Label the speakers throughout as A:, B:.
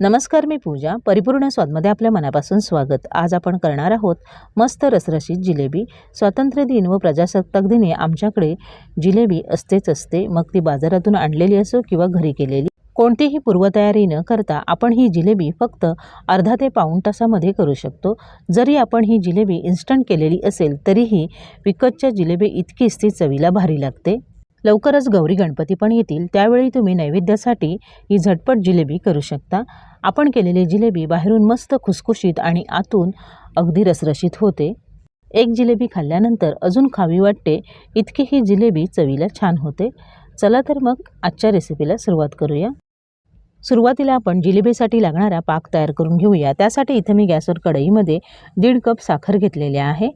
A: नमस्कार मी पूजा. परिपूर्ण स्वादमध्ये आपल्या मनापासून स्वागत. आज आपण करणार आहोत मस्त रसरशीत जिलेबी. स्वातंत्र्य दिन व प्रजासत्ताक दिनी आमच्याकडे जिलेबी असतेच असते. मग ती बाजारातून आणलेली असो किंवा घरी केलेली. कोणतीही पूर्वतयारी न करता आपण ही जिलेबी फक्त अर्धा ते पाऊण तासामध्ये करू शकतो. जरी आपण ही जिलेबी इन्स्टंट केलेली असेल तरीही विकतच्या जिलेबी इतकीच ती चवीला भारी लागते. लवकरच गौरी गणपती पण येतील. त्यावेळी तुम्ही नैवेद्यासाठी ही झटपट जिलेबी करू शकता. आपण केलेली जिलेबी बाहेरून मस्त खुसखुशीत आणि आतून अगदी रसरशीत होते. एक जिलेबी खाल्ल्यानंतर अजून खावी वाटते. इतकी ही जिलेबी चवीला छान होते. चला तर मग आजच्या रेसिपीला सुरुवात करूया. सुरुवातीला आपण जिलेबीसाठी लागणारा पाक तयार करून घेऊया. त्यासाठी इथं मी गॅसवर कढईमध्ये दीड कप साखर घेतलेले आहे.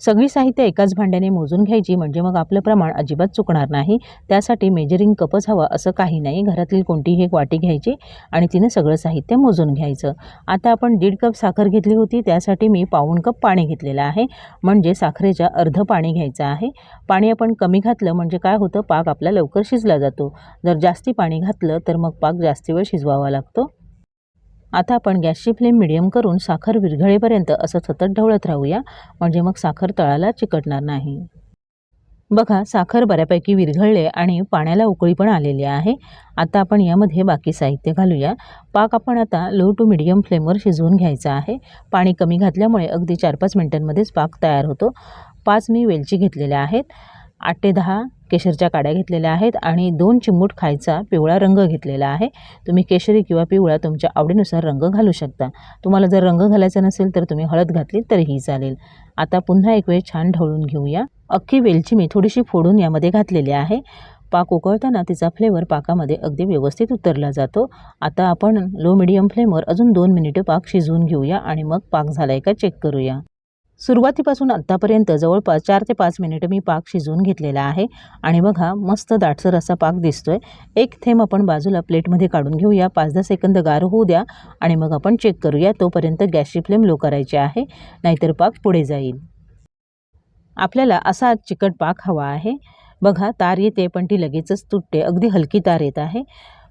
A: सगळी साहित्य एकाच भांड्याने मोजून घ्यायची म्हणजे मग आपलं प्रमाण अजिबात चुकणार नाही. त्यासाठी मेजरिंग कपच हवा असं काही नाही. घरातील कोणतीही एक वाटी घ्यायची आणि तिने सगळं साहित्य मोजून घ्यायचं. आता आपण दीड कप साखर घेतली होती. त्यासाठी मी पाऊण कप पाणी घेतलेलं आहे. म्हणजे साखरेच्या अर्ध पाणी घ्यायचं आहे. पाणी आपण कमी घातलं म्हणजे काय होतं? पाक आपला लवकर शिजला जातो. जर जास्ती पाणी घातलं तर मग पाक जास्ती वेळ शिजवावा लागतो. आता आपण गॅसची फ्लेम मिडियम करून साखर विरघळेपर्यंत असं सतत ढवळत राहूया. म्हणजे मग साखर तळाला चिकटणार नाही. बघा साखर बऱ्यापैकी विरघळले आणि पाण्याला उकळी पण आलेली आहे. आता आपण यामध्ये बाकी साहित्य घालूया. पाक आपण आता लो टू मिडियम फ्लेमवर शिजवून घ्यायचा आहे. पाणी कमी घातल्यामुळे अगदी चार पाच मिनटांमध्येच पाक तयार होतो. पाच मी वेलची घेतलेल्या आहेत. आठ ते दहा केशरच्या काड्या घेतलेल्या आहेत आणि दोन चिमूट खायचा पिवळा रंग घेतलेला आहे. तुम्ही केशरी किंवा पिवळा तुमच्या आवडीनुसार रंग घालू शकता. तुम्हाला जर रंग घालायचा नसेल तर तुम्ही हळद घातली तरीही चालेल. आता पुन्हा एक वेळ छान ढवळून घेऊया. अख्खी वेलची मी थोडीशी फोडून यामध्ये घातलेली आहे. पाक उकळताना तिचा फ्लेवर पाकामध्ये अगदी व्यवस्थित उतरला जातो. आता आपण लो मिडियम फ्लेमवर अजून दोन मिनिटं पाक शिजवून घेऊया आणि मग पाक झाला आहे का चेक करूया. सुरुवातीपासून आत्तापर्यंत जवळपास चार ते पाच मिनिटं मी पाक शिजवून घेतलेला आहे. आणि बघा मस्त दाटसर असा पाक दिसतोय. एक थेंब आपण बाजूला प्लेटमध्ये काढून घेऊया. पाच दहा सेकंद गार होऊ द्या. आणि मग आपण चेक करूया तोपर्यंत गॅसची फ्लेम लो करायची आहे. नाहीतर पाक पुढे जाईल. आपल्याला असा चिकट पाक हवा आहे. बघा तार येते पण ती लगेचच तुटते. अगदी हलकी तार येत आहे.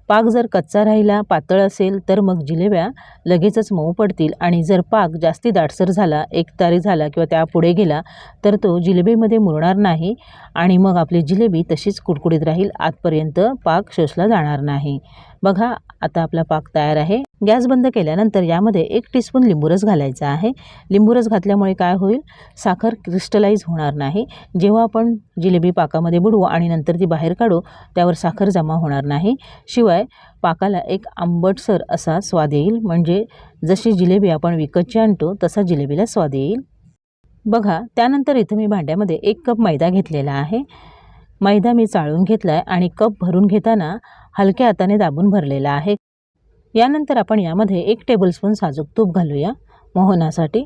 A: पाक जर कच्चा राहिला पातळ असेल तर मग जिलेब्या लगेचच मऊ पडतील. आणि जर पाक जास्ती दाटसर झाला एक तारी झाला किंवा त्या पुढे गेला तर तो जिलेबीमध्ये मुरणार नाही. आणि मग आपली जिलेबी तशीच कुडकुडीत राहील. आतपर्यंत पाक शोषला जाणार नाही. बघा आता आपला पाक तयार आहे. गॅस बंद केल्यानंतर यामध्ये एक टीस्पून लिंबूरस घालायचा आहे. लिंबूरस घातल्यामुळे काय होईल? साखर क्रिस्टलाइज होणार नाही. जेव्हा आपण जिलेबी पाकामध्ये बुडवू आणि नंतर ती बाहेर काढू त्यावर साखर जमा होणार नाही. शिवाय पाकाला एक आंबटसर असा स्वाद येईल. म्हणजे जशी जिलेबी आपण विकतची आणतो तसा जिलेबीला स्वाद येईल. बघा त्यानंतर इथं मी भांड्यामध्ये एक कप मैदा घेतलेला आहे. मैदा मी चाळून घेतला आहे आणि कप भरून घेताना हलक्या हाताने दाबून भरलेला आहे. यानंतर आपण यामध्ये एक टेबलस्पून साजूक तूप घालूया मोहनासाठी.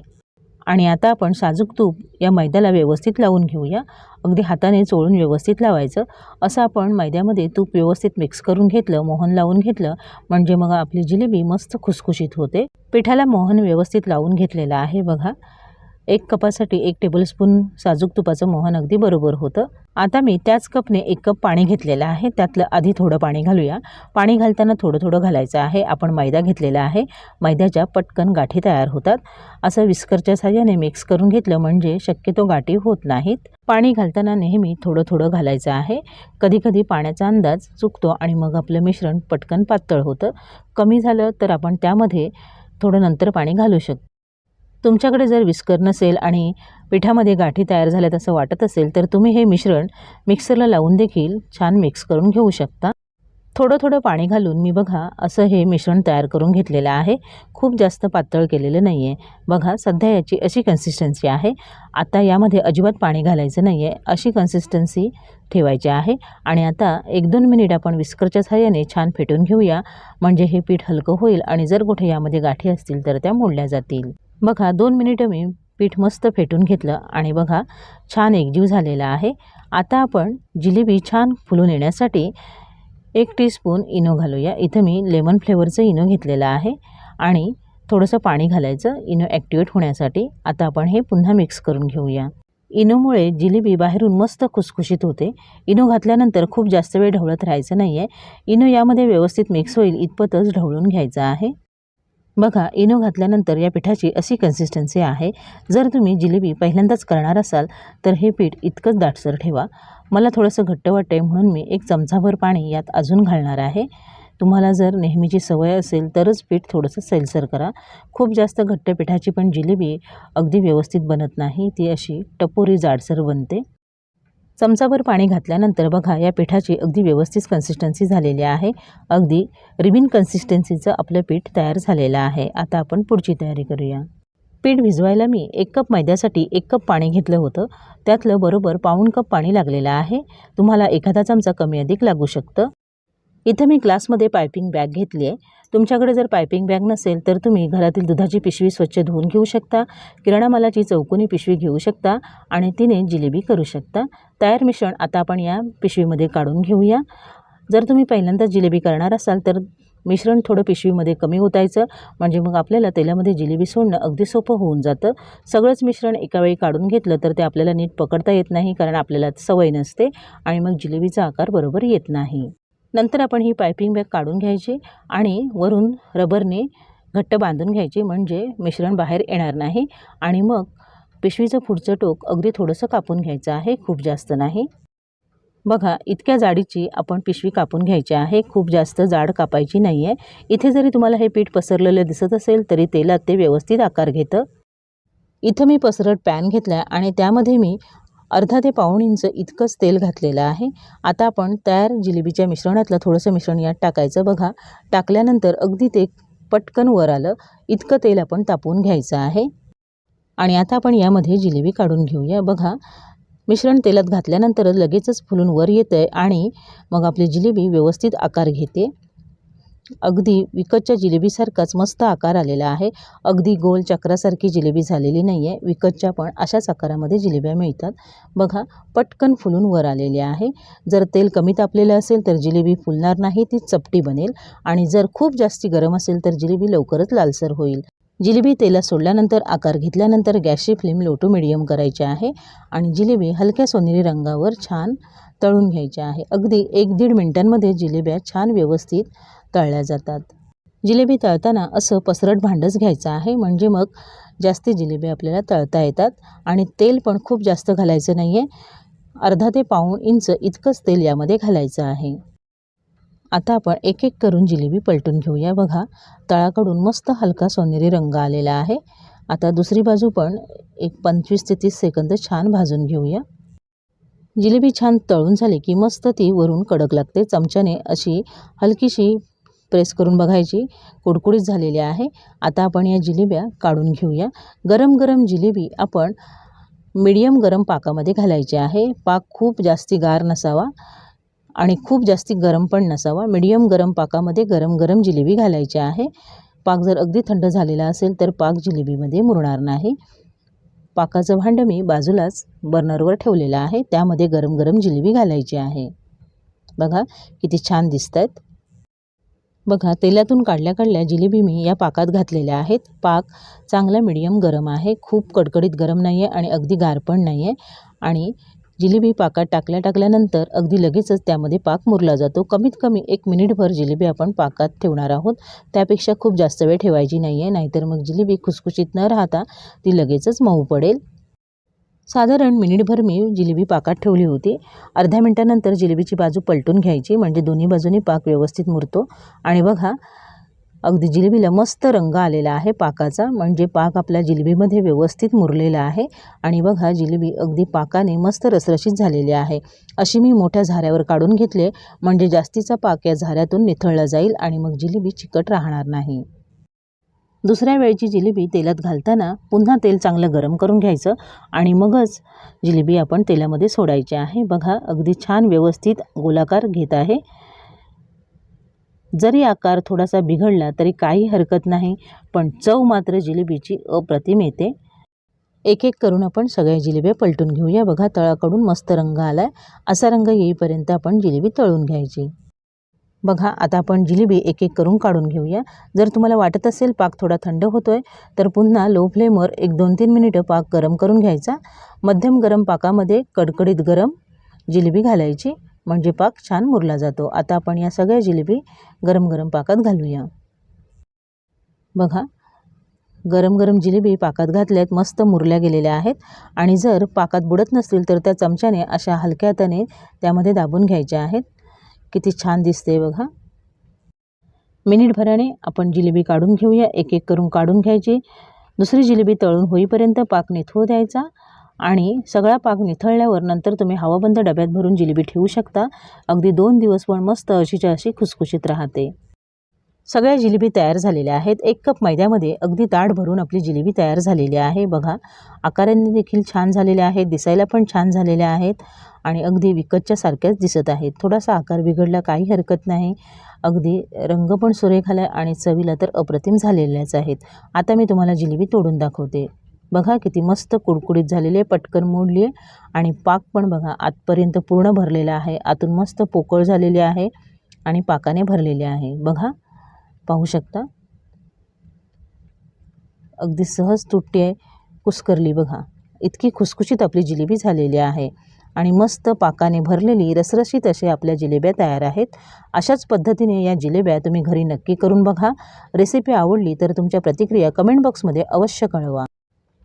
A: आणि आता आपण साजूक तूप या मैद्याला व्यवस्थित लावून घेऊया. अगदी हाताने चोळून व्यवस्थित लावायचं. असं आपण मैद्यामध्ये तूप व्यवस्थित मिक्स करून घेतलं मोहन लावून घेतलं म्हणजे मग आपली जिलेबी मस्त खुसखुशीत होते. पिठाला मोहन व्यवस्थित लावून घेतलेलं आहे बघा. एक कपासाठी एक टेबलस्पून साजूक तुपाचं मोहन अगदी बरोबर होतं. आता मी त्याच कपने एक कप पाणी घेतलेलं आहे. त्यातलं आधी थोडं पाणी घालूया. पाणी घालताना थोडं थोडं घालायचं आहे. आपण मैदा घेतलेला आहे. मैद्याच्या पटकन गाठी तयार होतात. असं विस्करच्या साह्याने मिक्स करून घेतलं म्हणजे शक्यतो गाठी होत नाहीत. पाणी घालताना नेहमी थोडं थोडं घालायचं आहे. कधीकधी पाण्याचा अंदाज चुकतो आणि मग आपलं मिश्रण पटकन पातळ होतं. कमी झालं तर आपण त्यामध्ये थोडं नंतर पाणी घालू शकतो. तुमच्याकडे जर विस्कर नसेल आणि पिठामध्ये गाठी तयार झाल्यात असं वाटत असेल तर तुम्ही हे मिश्रण मिक्सरला लावून देखील छान मिक्स करून घेऊ शकता. थोडं थोडं पाणी घालून मी बघा असं हे मिश्रण तयार करून घेतलेलं आहे. खूप जास्त पातळ केलेलं नाही आहे बघा सध्या याची अशी कन्सिस्टन्सी आहे. आता यामध्ये अजिबात पाणी घालायचं नाही आहे अशी कन्सिस्टन्सी ठेवायची आहे. आणि आता एक दोन मिनिट आपण विस्करच्या सहाय्याने छान फेटून घेऊया. म्हणजे हे पीठ हलकं होईल आणि जर कुठे यामध्ये गाठी असतील तर त्या मोडल्या जातील. बघा दोन मिनिटं मी पीठ मस्त फेटून घेतलं आणि बघा छान एकजीव झालेला आहे. आता आपण जिलेबी छान फुलून येण्यासाठी एक टीस्पून इनो घालूया. इथं मी लेमन फ्लेवरचं इनो घेतलेलं आहे आणि थोडंसं पाणी घालायचं. इनो ॲक्टिवेट होण्यासाठी आता आपण हे पुन्हा मिक्स करून घेऊया. इनोमुळे जिलेबी बाहेरून मस्त खुसखुशीत होते. इनो घातल्यानंतर खूप जास्त वेळ ढवळत राहायचं नाही आहे इनो यामध्ये व्यवस्थित मिक्स होईल इतपतच ढवळून घ्यायचं आहे. बघा इनो घातल्यानंतर या पिठाची अशी कन्सिस्टन्सी आहे जर तुम्ही जिलेबी पहिल्यांदाच करणार असाल तर हे पीठ इतकंच दाटसर ठेवा. मला थोडंसं घट्ट वाटते म्हणून मी एक चमचाभर पाणी यात अजून घालणार आहे. तुम्हाला जर नेहमीची सवय असेल तरच पीठ थोडंसं सैलसर करा. खूप जास्त घट्ट पिठाची पण जिलेबी अगदी व्यवस्थित बनत नाही ती अशी टपोरी जाडसर बनते. चमचाभर पाणी घातल्यानंतर बघा या पिठाची अगदी व्यवस्थित कन्सिस्टन्सी झालेली आहे. अगदी रिबिन कन्सिस्टन्सीचं आपलं पीठ तयार झालेलं आहे. आता आपण पुढची तयारी करूया. पीठ भिजवायला मी एक कप मैद्यासाठी एक कप पाणी घेतलं होतं. त्यातलं बरोबर पाऊण कप पाणी लागलेलं आहे. तुम्हाला एखादा चमचा कमी अधिक लागू शकतं. इथं मी ग्लासमध्ये पायपिंग बॅग घेतली आहे. तुमच्याकडे जर पायपिंग बॅग नसेल तर तुम्ही घरातील दुधाची पिशवी स्वच्छ धुवून घेऊ शकता किराणा मालाची चौकोनी पिशवी घेऊ शकता आणि तिने जिलेबी करू शकता. तयार मिश्रण आता आपण या पिशवीमध्ये काढून घेऊया. जर तुम्ही पहिल्यांदाच जिलेबी करणार असाल तर मिश्रण थोडं पिशवीमध्ये कमी ओतायचं म्हणजे मग आपल्याला तेलामध्ये जिलेबी सोडणं अगदी सोपं होऊन जातं. सगळंच मिश्रण एका वेळी काढून घेतलं तर ते आपल्याला नीट पकडता येत नाही कारण आपल्याला सवय नसते आणि मग जिलेबीचा आकार बरोबर येत नाही. नंतर आपण ही पायपिंग बॅग काढून घ्यायची आणि वरून रबरने घट्ट बांधून घ्यायची म्हणजे मिश्रण बाहेर येणार नाही. आणि मग पिशवीचं पुढचं टोक अगदी थोडंसं कापून घ्यायचं आहे खूप जास्त नाही. बघा इतक्या जाडीची आपण पिशवी कापून घ्यायची आहे खूप जास्त जाड कापायची नाही आहे इथे जरी तुम्हाला हे पीठ पसरलेलं दिसत असेल तरी तेलात ते व्यवस्थित आकार घेतं. इथं मी पसरट पॅन घेतला आणि त्यामध्ये मी अर्धा ते पाऊण इंच इतकंच तेल घातलेलं आहे. आता आपण तयार जिलेबीच्या मिश्रणातलं थोडंसं मिश्रण यात टाकायचं. बघा टाकल्यानंतर अगदी ते पटकन वर आलं. इतकं तेल आपण तापवून घ्यायचं आहे. आणि आता आपण यामध्ये जिलेबी काढून घेऊया. बघा मिश्रण तेलात घातल्यानंतर लगेचच फुलून वर येतं आहे आणि मग आपली जिलेबी व्यवस्थित आकार घेते. अगदी विकतच्या जिलेबीसारखाच मस्त आकार आलेला आहे. अगदी गोल चक्रासारखी जिलेबी झालेली नाही आहे विकतच्या पण अशाच आकारामध्ये जिलेब्या मिळतात. बघा पटकन फुलून वर आलेली आहे. जर तेल कमी तापलेलं असेल तर जिलेबी फुलणार नाही ती चपटी बनेल. आणि जर खूप जास्ती गरम असेल तर जिलेबी लवकरच लालसर होईल. जिलेबी तेला सोडल्यानंतर आकार घेतल्यानंतर गॅसची फ्लेम लो टू मिडियम करायची आहे आणि जिलेबी हलक्या सोनेरी रंगावर छान तळून घ्यायची आहे. अगदी एक दीड मिनटांमध्ये जिलेब्या छान व्यवस्थित तळल्या जातात. जिलेबी तळताना असं पसरट भांडंच घ्यायचं आहे. म्हणजे मग जास्ती जिलेबी आपल्याला तळता येतात आणि तेल पण खूप जास्त घालायचं नाही आहे अर्धा ते पाऊण इंच इतकंच तेल यामध्ये घालायचं आहे. आता आपण एक एक करून जिलेबी पलटून घेऊया. बघा तळाकडून मस्त हलका सोनेरी रंग आलेला आहे. आता दुसरी बाजू पण एक पंचवीस ते तीस सेकंद छान भाजून घेऊया. जिलेबी छान तळून झाली की मस्त ती वरून कडक लागते. चमच्याने अशी हलकीशी प्रेस करून बघायची कुडकुडीत झालेली आहे. आता आपण या जिलेब्या काढून घेऊया. गरम गरम जिलेबी आपण मीडियम गरम पाकामध्ये घालायची आहे. पाक खूप जास्ती गार नसावा आणि खूप जास्ती गरम पण नसावा. मीडियम गरम पाकामध्ये गरम गरम जिलेबी घालायची आहे. पाक जर अगदी थंड झालेला असेल तर पाक जिलेबीमध्ये मुरणार नाही. पाकाचं भांडं मी बाजूलाच बर्नरवर ठेवलेलं आहे. त्यामध्ये गरम गरम जिलेबी घालायची आहे. बघा किती छान दिसत आहेत बघा तेलातून काढल्या काढल्या जिलेबी मी या पाकात घातलेल्या आहेत. पाक चांगला मिडियम गरम आहे. खूप कडकडीत गरम नाही आहे आणि अगदी गार पण नाही आहे आणि जिलेबी पाकात टाकल्या टाकल्यानंतर अगदी लगेचच त्यामध्ये पाक मुरला जातो. कमीत कमी एक मिनिटभर जिलेबी आपण पाकात ठेवणार आहोत. त्यापेक्षा खूप जास्त वेळ ठेवायची नाही आहे नाहीतर मग जिलेबी खुसखुशीत न राहता ती लगेचच मऊ पडेल. साधारण मिनिटभर मी जिलेबी पाकात ठेवली होती. अर्ध्या मिनटानंतर जिलेबीची बाजू पलटून घ्यायची म्हणजे दोन्ही बाजूनी पाक व्यवस्थित मुरतो. आणि बघा अगदी जिलेबीला मस्त रंग आलेला आहे पाकाचा म्हणजे पाक आपल्या जिलेबीमध्ये व्यवस्थित मुरलेला आहे. आणि बघा जिलेबी अगदी पाकाने मस्त रसरशीत झालेली आहे. अशी मी मोठ्या झाऱ्यावर काढून घेतले म्हणजे जास्तीचा पाक या झाऱ्यातून निथळला जाईल आणि मग जिलेबी चिकट राहणार नाही. दुसऱ्या वेळची जिलेबी तेलात घालताना पुन्हा तेल चांगलं गरम करून घ्यायचं आणि मगच जिलेबी आपण तेलामध्ये सोडायची आहे. बघा अगदी छान व्यवस्थित गोलाकार घेत आहे. जरी आकार थोडासा बिघडला तरी काही हरकत नाही पण चव मात्र जिलेबीची अप्रतिम येते. एक एक करून आपण सगळ्या जिलेब्या पलटून घेऊया. बघा तळाकडून मस्त रंग आला आहे असा रंग येईपर्यंत आपण जिलेबी तळून घ्यायची. बघा आता आपण जिलेबी एक एक करून काढून घेऊया. जर तुम्हाला वाटत असेल पाक थोडा थंड होतो आहे तर पुन्हा लो फ्लेमवर एक दोन तीन मिनिटं पाक गरम करून घ्यायचा. मध्यम गरम पाकामध्ये कडकडीत गरम जिलेबी घालायची म्हणजे पाक छान मुरला जातो. आता आपण या सगळ्या जिलेबी गरम गरम पाकात घालूया. बघा गरम गरम जिलेबी पाकात घातल्यात मस्त मुरल्या गेलेल्या आहेत. आणि जर पाकात बुडत नसतील तर त्या चमच्याने अशा हलक्या हाताने त्यामध्ये दाबून घ्यायच्या आहेत. किती छान दिसते बघा. मिनिटभराने आपण जिलेबी काढून घेऊया. एक एक करून काढून घ्यायची. दुसरी जिलेबी तळून होईपर्यंत पाक निथवू द्यायचा आणि सगळा पाक निथळल्यावर नंतर तुम्ही हवाबंद डब्यात भरून जिलेबी ठेवू शकता. अगदी दोन दिवस पण मस्त अशीच्या अशी खुसखुशीत राहते. सगळ्या जिलेबी तयार झालेल्या आहेत. एक कप मैद्यामध्ये अगदी ताट भरून आपली जिलेबी तयार झालेली आहे. बघा आकाराने देखील छान झालेल्या आहेत दिसायला पण छान झालेल्या आहेत आणि अगदी विकतच्या सारख्याच दिसत आहेत. थोडासा आकार बिघडला काही हरकत नाही. अगदी रंग पण सुरेख आला आणि चवीला तर अप्रतिम झालेल्याच आहेत. आता मी तुम्हाला जिलेबी तोडून दाखवते. बघा किती मस्त कुडकुडीत झालेली आहे पटकन मोडली आहे आणि पाक पण बघा आतपर्यंत पूर्ण भरलेला आहे. आतून मस्त पोकळ झालेली आहे आणि पाकाने भरलेले आहे. बघा पाहू शकता. अगदी सहज तुटते आहे कुस्करली बघा. इतकी खुसखुशीत आपली जिलेबी झालेली आहे आणि मस्त पाकाने भरलेली रसरशीत असे आपल्या जिलेब्या तयार आहेत. अशाच पद्धतीने या जिलेब्या तुम्ही घरी नक्की करून बघा. रेसिपी आवडली तर तुमच्या प्रतिक्रिया कमेंट बॉक्समध्ये अवश्य कळवा.